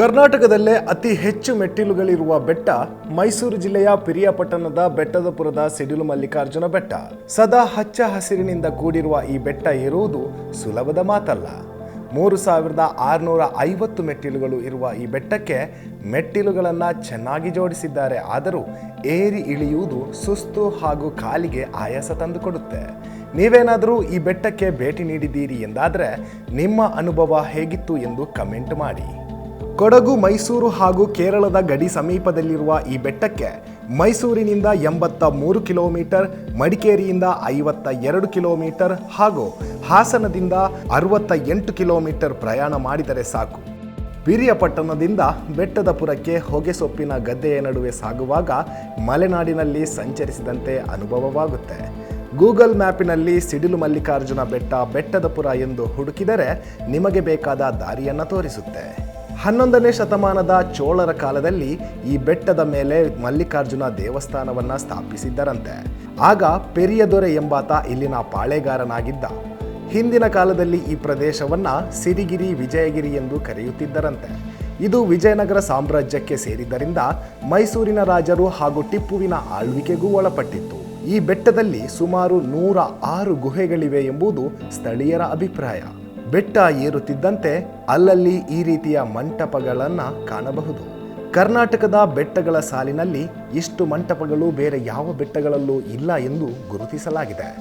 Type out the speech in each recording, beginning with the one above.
ಕರ್ನಾಟಕದಲ್ಲೇ ಅತಿ ಹೆಚ್ಚು ಮೆಟ್ಟಿಲುಗಳಿರುವ ಬೆಟ್ಟ ಮೈಸೂರು ಜಿಲ್ಲೆಯ ಪಿರಿಯಾಪಟ್ಟಣದ ಬೆಟ್ಟದಪುರದ ಸಿಡಿಲು ಮಲ್ಲಿಕಾರ್ಜುನ ಬೆಟ್ಟ. ಸದಾ ಹಚ್ಚ ಹಸಿರಿನಿಂದ ಕೂಡಿರುವ ಈ ಬೆಟ್ಟ ಏರುವುದು ಸುಲಭದ ಮಾತಲ್ಲ. ಮೂರು ಸಾವಿರದ ಆರುನೂರ ಐವತ್ತು ಮೆಟ್ಟಿಲುಗಳು ಇರುವ ಈ ಬೆಟ್ಟಕ್ಕೆ ಮೆಟ್ಟಿಲುಗಳನ್ನು ಚೆನ್ನಾಗಿ ಜೋಡಿಸಿದ್ದಾರೆ. ಆದರೂ ಏರಿ ಇಳಿಯುವುದು ಸುಸ್ತು ಹಾಗೂ ಕಾಲಿಗೆ ಆಯಾಸ ತಂದುಕೊಡುತ್ತೆ. ನೀವೇನಾದರೂ ಈ ಬೆಟ್ಟಕ್ಕೆ ಭೇಟಿ ನೀಡಿದ್ದೀರಿ ಎಂದಾದರೆ ನಿಮ್ಮ ಅನುಭವ ಹೇಗಿತ್ತು ಎಂದು ಕಮೆಂಟ್ ಮಾಡಿ. ಕೊಡಗು, ಮೈಸೂರು ಹಾಗೂ ಕೇರಳದ ಗಡಿ ಸಮೀಪದಲ್ಲಿರುವ ಈ ಬೆಟ್ಟಕ್ಕೆ ಮೈಸೂರಿನಿಂದ ಎಂಬತ್ತ ಮೂರು ಕಿಲೋಮೀಟರ್, ಮಡಿಕೇರಿಯಿಂದ ಐವತ್ತ ಎರಡು ಕಿಲೋಮೀಟರ್ ಹಾಗೂ ಹಾಸನದಿಂದ ಅರವತ್ತ ಎಂಟು ಕಿಲೋಮೀಟರ್ ಪ್ರಯಾಣ ಮಾಡಿದರೆ ಸಾಕು. ಪಿರಿಯಪಟ್ಟಣದಿಂದ ಬೆಟ್ಟದಪುರಕ್ಕೆ ಹೊಗೆಸೊಪ್ಪಿನ ಗದ್ದೆಯ ನಡುವೆ ಸಾಗುವಾಗ ಮಲೆನಾಡಿನಲ್ಲಿ ಸಂಚರಿಸಿದಂತೆ ಅನುಭವವಾಗುತ್ತೆ. ಗೂಗಲ್ ಮ್ಯಾಪಿನಲ್ಲಿ ಸಿಡಿಲು ಮಲ್ಲಿಕಾರ್ಜುನ ಬೆಟ್ಟ ಬೆಟ್ಟದಪುರ ಎಂದು ಹುಡುಕಿದರೆ ನಿಮಗೆ ಬೇಕಾದ ದಾರಿಯನ್ನು ತೋರಿಸುತ್ತೆ. ಹನ್ನೊಂದನೇ ಶತಮಾನದ ಚೋಳರ ಕಾಲದಲ್ಲಿ ಈ ಬೆಟ್ಟದ ಮೇಲೆ ಮಲ್ಲಿಕಾರ್ಜುನ ದೇವಸ್ಥಾನವನ್ನ ಸ್ಥಾಪಿಸಿದ್ದರಂತೆ. ಆಗ ಪೆರಿಯದೊರೆ ಎಂಬಾತ ಇಲ್ಲಿನ ಪಾಳೆಗಾರನಾಗಿದ್ದ. ಹಿಂದಿನ ಕಾಲದಲ್ಲಿ ಈ ಪ್ರದೇಶವನ್ನ ಸಿರಿಗಿರಿ, ವಿಜಯಗಿರಿ ಎಂದು ಕರೆಯುತ್ತಿದ್ದರಂತೆ. ಇದು ವಿಜಯನಗರ ಸಾಮ್ರಾಜ್ಯಕ್ಕೆ ಸೇರಿದ್ದರಿಂದ ಮೈಸೂರಿನ ರಾಜರು ಹಾಗೂ ಟಿಪ್ಪುವಿನ ಆಳ್ವಿಕೆಗೂ ಒಳಪಟ್ಟಿತ್ತು. ಈ ಬೆಟ್ಟದಲ್ಲಿ ಸುಮಾರು ನೂರ ಆರು ಗುಹೆಗಳಿವೆ ಎಂಬುದು ಸ್ಥಳೀಯರ ಅಭಿಪ್ರಾಯ. ಬೆಟ್ಟ ಏರುತ್ತಿದ್ದಂತೆ ಅಲ್ಲಲ್ಲಿ ಈ ರೀತಿಯ ಮಂಟಪಗಳನ್ನು ಕಾಣಬಹುದು. ಕರ್ನಾಟಕದ ಬೆಟ್ಟಗಳ ಸಾಲಿನಲ್ಲಿ ಇಷ್ಟು ಮಂಟಪಗಳು ಬೇರೆ ಯಾವ ಬೆಟ್ಟಗಳಲ್ಲೂ ಇಲ್ಲ ಎಂದು ಗುರುತಿಸಲಾಗಿದೆ.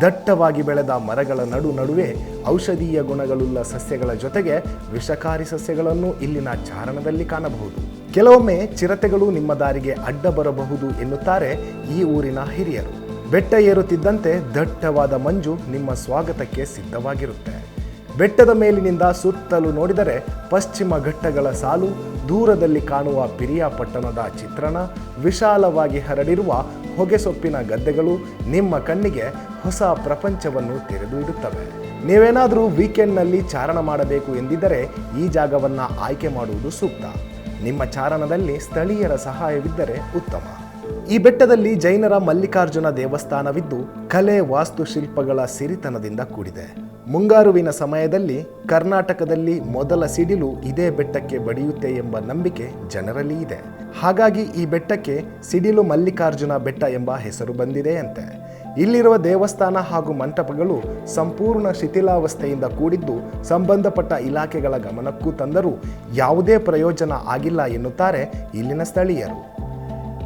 ದಟ್ಟವಾಗಿ ಬೆಳೆದ ಮರಗಳ ನಡು ನಡುವೆ ಔಷಧೀಯ ಗುಣಗಳುಳ್ಳ ಸಸ್ಯಗಳ ಜೊತೆಗೆ ವಿಷಕಾರಿ ಸಸ್ಯಗಳನ್ನು ಇಲ್ಲಿನ ಚಾರಣದಲ್ಲಿ ಕಾಣಬಹುದು. ಕೆಲವೊಮ್ಮೆ ಚಿರತೆಗಳು ನಿಮ್ಮ ದಾರಿಗೆ ಅಡ್ಡ ಬರಬಹುದು ಎನ್ನುತ್ತಾರೆ ಈ ಊರಿನ ಹಿರಿಯರು. ಬೆಟ್ಟ ಏರುತ್ತಿದ್ದಂತೆ ದಟ್ಟವಾದ ಮಂಜು ನಿಮ್ಮ ಸ್ವಾಗತಕ್ಕೆ ಸಿದ್ಧವಾಗಿರುತ್ತೆ. ಬೆಟ್ಟದ ಮೇಲಿನಿಂದ ಸುತ್ತಲೂ ನೋಡಿದರೆ ಪಶ್ಚಿಮ ಘಟ್ಟಗಳ ಸಾಲು, ದೂರದಲ್ಲಿ ಕಾಣುವ ಪಿರಿಯಾಪಟ್ಟಣದ ಚಿತ್ರಣ, ವಿಶಾಲವಾಗಿ ಹರಡಿರುವ ಹೊಗೆಸೊಪ್ಪಿನ ಗದ್ದೆಗಳು ನಿಮ್ಮ ಕಣ್ಣಿಗೆ ಹೊಸ ಪ್ರಪಂಚವನ್ನು ತೆರೆದು ಇಡುತ್ತವೆ. ನೀವೇನಾದರೂ ವೀಕೆಂಡ್ನಲ್ಲಿ ಚಾರಣ ಮಾಡಬೇಕು ಎಂದಿದ್ದರೆ ಈ ಜಾಗವನ್ನು ಆಯ್ಕೆ ಮಾಡುವುದು ಸೂಕ್ತ. ನಿಮ್ಮ ಚಾರಣದಲ್ಲಿ ಸ್ಥಳೀಯರ ಸಹಾಯವಿದ್ದರೆ ಉತ್ತಮ. ಈ ಬೆಟ್ಟದಲ್ಲಿ ಜೈನರ ಮಲ್ಲಿಕಾರ್ಜುನ ದೇವಸ್ಥಾನವಿದ್ದು ಕಲೆ ವಾಸ್ತುಶಿಲ್ಪಗಳ ಸಿರಿತನದಿಂದ ಕೂಡಿದೆ. ಮುಂಗಾರುವಿನ ಸಮಯದಲ್ಲಿ ಕರ್ನಾಟಕದಲ್ಲಿ ಮೊದಲ ಸಿಡಿಲು ಇದೇ ಬೆಟ್ಟಕ್ಕೆ ಬಡಿಯುತ್ತೆ ಎಂಬ ನಂಬಿಕೆ ಜನರಲ್ಲಿ ಇದೆ. ಹಾಗಾಗಿ ಈ ಬೆಟ್ಟಕ್ಕೆ ಸಿಡಿಲು ಮಲ್ಲಿಕಾರ್ಜುನ ಬೆಟ್ಟ ಎಂಬ ಹೆಸರು ಬಂದಿದೆಯಂತೆ ಇಲ್ಲಿರುವ ದೇವಸ್ಥಾನ ಹಾಗೂ ಮಂಟಪಗಳು ಸಂಪೂರ್ಣ ಶಿಥಿಲಾವಸ್ಥೆಯಿಂದ ಕೂಡಿದ್ದು ಸಂಬಂಧಪಟ್ಟ ಇಲಾಖೆಗಳ ಗಮನಕ್ಕೂ ತಂದರೂ ಯಾವುದೇ ಪ್ರಯೋಜನ ಆಗಿಲ್ಲ ಎನ್ನುತ್ತಾರೆ ಇಲ್ಲಿನ ಸ್ಥಳೀಯರು.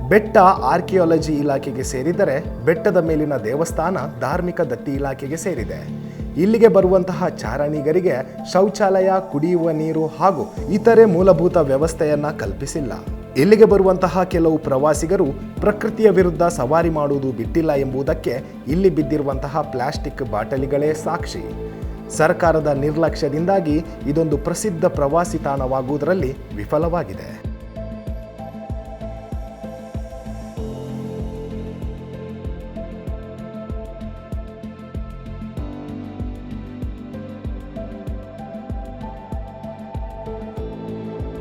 ಬೆಟ್ಟ ಆರ್ಕಿಯಾಲಜಿ ಇಲಾಖೆಗೆ ಸೇರಿದರೆ ಬೆಟ್ಟದ ಮೇಲಿನ ದೇವಸ್ಥಾನ ಧಾರ್ಮಿಕ ದತ್ತಿ ಇಲಾಖೆಗೆ ಸೇರಿದೆ. ಇಲ್ಲಿಗೆ ಬರುವಂತಹ ಚಾರಣಿಗರಿಗೆ ಶೌಚಾಲಯ, ಕುಡಿಯುವ ನೀರು ಹಾಗೂ ಇತರೆ ಮೂಲಭೂತ ವ್ಯವಸ್ಥೆಯನ್ನ ಕಲ್ಪಿಸಿಲ್ಲ. ಇಲ್ಲಿಗೆ ಬರುವಂತಹ ಕೆಲವು ಪ್ರವಾಸಿಗರು ಪ್ರಕೃತಿಯ ವಿರುದ್ಧ ಸವಾರಿ ಮಾಡುವುದು ಬಿಟ್ಟಿಲ್ಲ ಎಂಬುದಕ್ಕೆ ಇಲ್ಲಿ ಬಿದ್ದಿರುವಂತಹ ಪ್ಲಾಸ್ಟಿಕ್ ಬಾಟಲಿಗಳೇ ಸಾಕ್ಷಿ. ಸರ್ಕಾರದ ನಿರ್ಲಕ್ಷ್ಯದಿಂದಾಗಿ ಇದೊಂದು ಪ್ರಸಿದ್ಧ ಪ್ರವಾಸಿ ತಾಣವಾಗುವುದರಲ್ಲಿ ವಿಫಲವಾಗಿದೆ.